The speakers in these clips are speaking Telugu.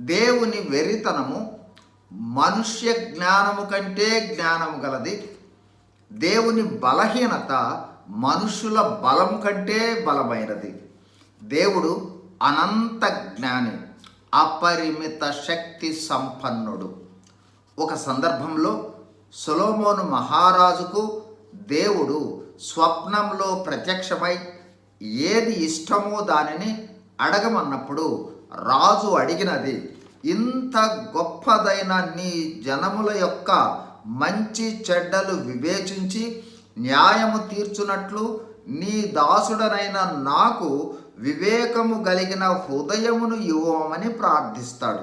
దేవుని వెరితనము మనుష్య జ్ఞానము కంటే జ్ఞానము గలది. దేవుని బలహీనత మనుషుల బలం కంటే బలమైనది. దేవుడు అనంత జ్ఞాని అపరిమిత శక్తి సంపన్నుడు. ఒక సందర్భంలో సొలోమోను మహారాజుకు దేవుడు స్వప్నంలో ప్రత్యక్షమై ఏది ఇష్టమో దానిని అడగమన్నప్పుడు రాజు అడిగినది ఇంత గొప్పదైన నీ జనముల యొక్క మంచి చెడ్డలు వివేచించి న్యాయము తీర్చునట్లు నీ దాసుడనైన నాకు వివేకము కలిగిన హృదయమును ఇవ్వమని ప్రార్థిస్తాడు.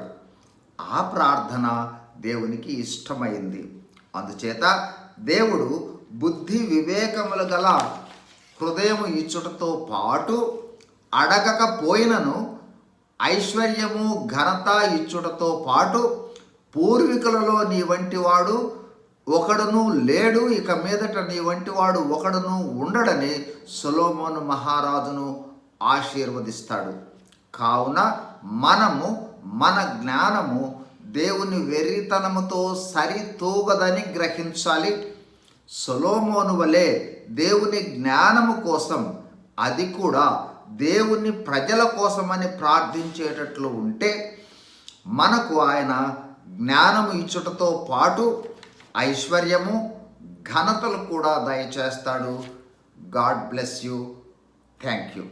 ఆ ప్రార్థన దేవునికి ఇష్టమైంది. అందుచేత దేవుడు బుద్ధి వివేకములు గల హృదయము ఇచ్చుటతో పాటు అడగకపోయినను ఐశ్వర్యము ఘనత ఇచ్చుటతో పాటు పూర్వీకులలో నీ వంటి వాడు ఒకడును లేడు ఇక మీదట నీ వంటి వాడు ఒకడును ఉండడని సొలోమోను మహారాజును ఆశీర్వదిస్తాడు. కావున మనము మన జ్ఞానము దేవుని వెర్రితనముతో సరితూగదని గ్రహించాలి. సొలోమోను వలె దేవుని జ్ఞానము కోసం అది కూడా దేవుని ప్రజల కోసమని ప్రార్థించేటట్లు ఉంటే మనకు ఆయన జ్ఞానము ఇచ్చుటతో పాటు ఐశ్వర్యము ఘనతలు కూడా దయచేస్తాడు. God bless you. Thank you.